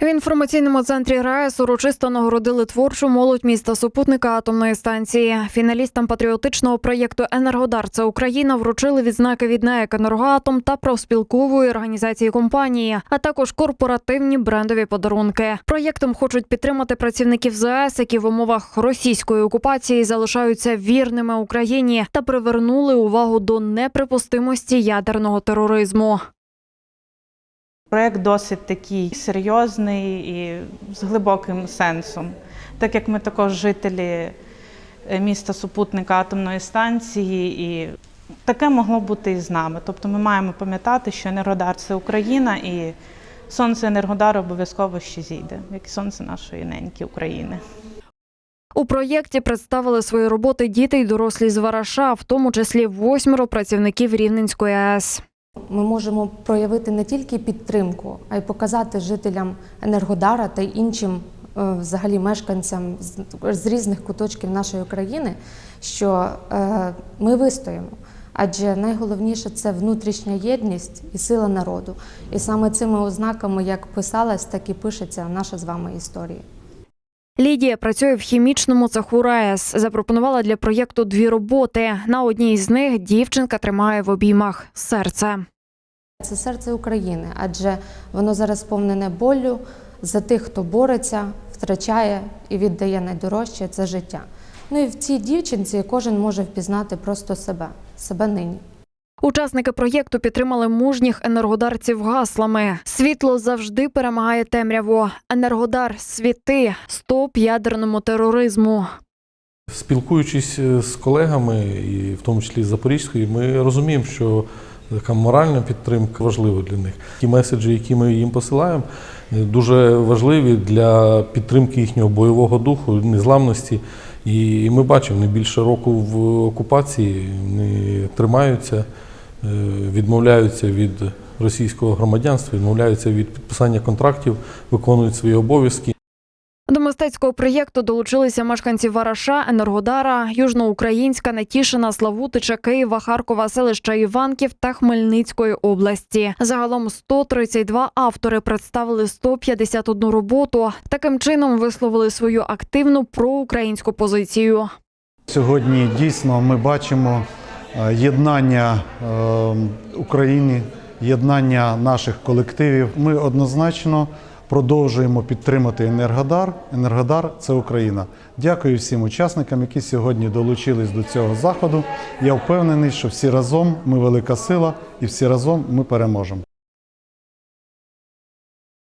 В інформаційному центрі РаЕС урочисто нагородили творчу молодь міста супутника атомної станції. Фіналістам патріотичного проєкту Енергодар це Україна вручили відзнаки від НЕК «Енергоатом» та профспілкової організації компанії, а також корпоративні брендові подарунки. Проєктом хочуть підтримати працівників ЗАЕС, які в умовах російської окупації залишаються вірними Україні та привернули увагу до неприпустимості ядерного тероризму. Проєкт досить такий серйозний і з глибоким сенсом. Так як ми також жителі е, міста супутника атомної станції, і таке могло бути і з нами. Тобто ми маємо пам'ятати, що Енергодар це Україна, і сонце Енергодару обов'язково ще зійде, як і сонце нашої неньки України. У проєкті представили свої роботи діти й дорослі з Вараша, в тому числі восьмеро працівників Рівненської АЕС. Ми можемо проявити не тільки підтримку, а й показати жителям Енергодара та іншим е, взагалі мешканцям з, різних куточків нашої країни, що е, ми вистоїмо. Адже найголовніше це внутрішня єдність і сила народу. І саме цими ознаками, як писалась, так і пишеться наша з вами історія. Лідія працює в хімічному цеху РаЕС. Запропонувала для проєкту дві роботи. На одній з них дівчинка тримає в обіймах серце. Це серце України, адже воно зараз сповнене болю за тих, хто бореться, втрачає і віддає найдорожче це життя. Ну і в цій дівчинці кожен може впізнати просто себе, себе нині. Учасники проєкту підтримали мужніх енергодарців гаслами. Світло завжди перемагає темряву. Енергодар світи. Стоп ядерному тероризму. Спілкуючись е, з колегами, і в тому числі з Запорізької, ми розуміємо, що така моральна підтримка важлива для них. Ті меседжі, які ми їм посилаємо, дуже важливі для підтримки їхнього бойового духу, незламності. І ми бачимо, не більше року в окупації вони тримаються, е, відмовляються від російського громадянства, відмовляються від підписання контрактів, виконують свої обов'язки. До мистецького проєкту долучилися мешканці Вараша, Енергодара, Южноукраїнська, Нетішина, Славутича, Києва, Харкова, селища Іванків та Хмельницької області. Загалом 132 автори представили 151 роботу. Таким чином висловили свою активну проукраїнську позицію. Сьогодні дійсно ми бачимо е, єднання е, України, єднання наших колективів. Ми однозначно продовжуємо підтримати Енергодар. Енергодар це Україна. Дякую всім учасникам, які сьогодні долучились до цього заходу. Я впевнений, що всі разом ми велика сила і всі разом ми переможемо.